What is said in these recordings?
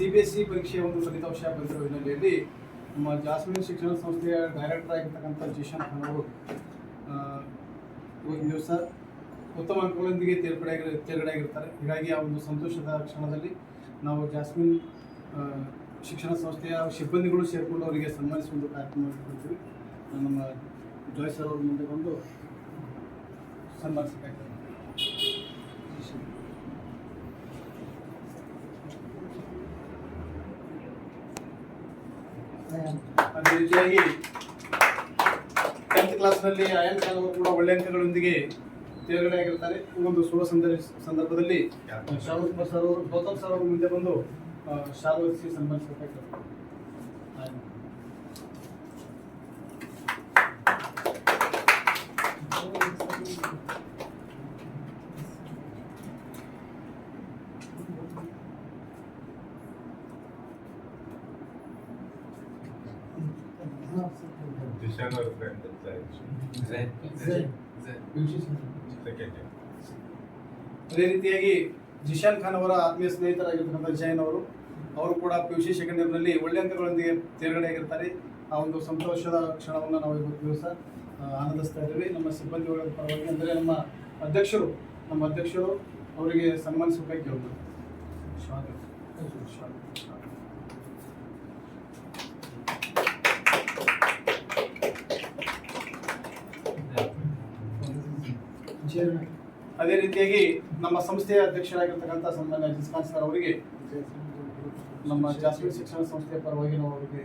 C B S C ಪರೀಕ್ಷೆಯ ಒಂದು ಫಲಿತಾಂಶ ಬಂದಿರುವ ಹಿನ್ನೆಲೆಯಲ್ಲಿ ನಮ್ಮ ಜಾಸ್ಮಿನ್ ಶಿಕ್ಷಣ ಸಂಸ್ಥೆಯ ಡೈರೆಕ್ಟರ್ ಆಗಿರ್ತಕ್ಕಂಥ ಖಾನ್ ಅವರು ಇವತ್ತಿನ ದಿವಸ ಉತ್ತಮ ಅಂಕಗಳೊಂದಿಗೆ ತೇರ್ಗಡೆ ತೇರ್ಗಡೆ ಆಗಿರ್ತಾರೆ ಹೀಗಾಗಿ ಆ ಒಂದು ಸಂತೋಷದ ಕ್ಷಣದಲ್ಲಿ ನಾವು ಜಾಸ್ಮಿನ್ ಶಿಕ್ಷಣ ಸಂಸ್ಥೆಯ ಸಿಬ್ಬಂದಿಗಳು ಸೇರಿಕೊಂಡು ಅವರಿಗೆ ಸನ್ಮಾನಿಸುವ ಒಂದು ಕಾರ್ಯಕ್ರಮ ಮಾಡಿಕೊಡ್ತೀವಿ. ನಮ್ಮ ಜಾಯ್ ಸರ್ ಅವ್ರ ಮುಂದೆ ಬಂದು ಸನ್ಮಾನಿಸಬೇಕಾಗ್ತದೆ ಅದೇ ರೀತಿಯಾಗಿ ಟೆಂತ್ ಕ್ಲಾಸ್ನಲ್ಲಿ ಅವರು ಕೂಡ ಒಳ್ಳೆ ಅಂಕಗಳೊಂದಿಗೆ ತೇರ್ಗಡೆ ಆಗಿರ್ತಾರೆ ಈ ಒಂದು ಶುಭ ಸಂದರ್ಭ ಸಂದರ್ಭದಲ್ಲಿ ಶ್ರಾವಣ್ ಕುಮಾರ್ ಸರ್ ಅವರು ಗೌತಮ್ ಸರ್ ಅವರು ಮುಂದೆ ಬಂದು ಆ, ಅದೇ ರೀತಿಯಾಗಿ ಜಿಶಾನ್ ಖಾನ್ ಅವರ ಆತ್ಮೀಯ ಸ್ನೇಹಿತರಾಗಿರ್ತಕ್ಕಂಥ ಜೈನ್ ಅವರು ಅವರು ಕೂಡ ಪಿ ಯು ಸಿ ಸೆಕೆಂಡ್ ಇಯರ್ನಲ್ಲಿ ಒಳ್ಳೆ ಅಂಕಗಳೊಂದಿಗೆ ತೇರ್ಗಡೆ ಆಗಿರ್ತಾರೆ ಆ ಒಂದು ಸಂತೋಷದ ಕ್ಷಣವನ್ನು ನಾವು ಇವತ್ತು ದಿವಸ ಆನಂದಿಸ್ತಾ ಇದ್ದೀವಿ. ನಮ್ಮ ಸಿಬ್ಬಂದಿ ವರ್ಗದ ಪರವಾಗಿ ಅಂದರೆ ನಮ್ಮ ಅಧ್ಯಕ್ಷರು ನಮ್ಮ ಅಧ್ಯಕ್ಷರು ಅವರಿಗೆ ಸನ್ಮಾನಿಸಬೇಕಾಗಿ ಕೇಳ್ಬೋದು ಸ್ವಾಗತ. ಸ್ವಾಗತ. ಅದೇ ರೀತಿಯಾಗಿ ನಮ್ಮ ಸಂಸ್ಥೆಯ ಅಧ್ಯಕ್ಷರಾಗಿರ್ತಕ್ಕಂಥ ಸನ್ಮಾನ್ಯ ಜಿಸ್ಖಾನ್ ಸರ್ ಅವರಿಗೆ ನಮ್ಮ ಜಾಸ್ಮಿನ್ ಶಿಕ್ಷಣ ಸಂಸ್ಥೆಯ ಪರವಾಗಿ ನಾವು ಅವರಿಗೆ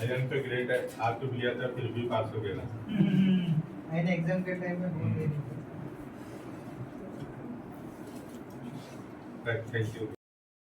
अयन तो ग्रेट है आप तो लिया था फिर भी पास हो गया ना। मैंने एग्ज़ाम के टाइम में बोल दिया। Thank you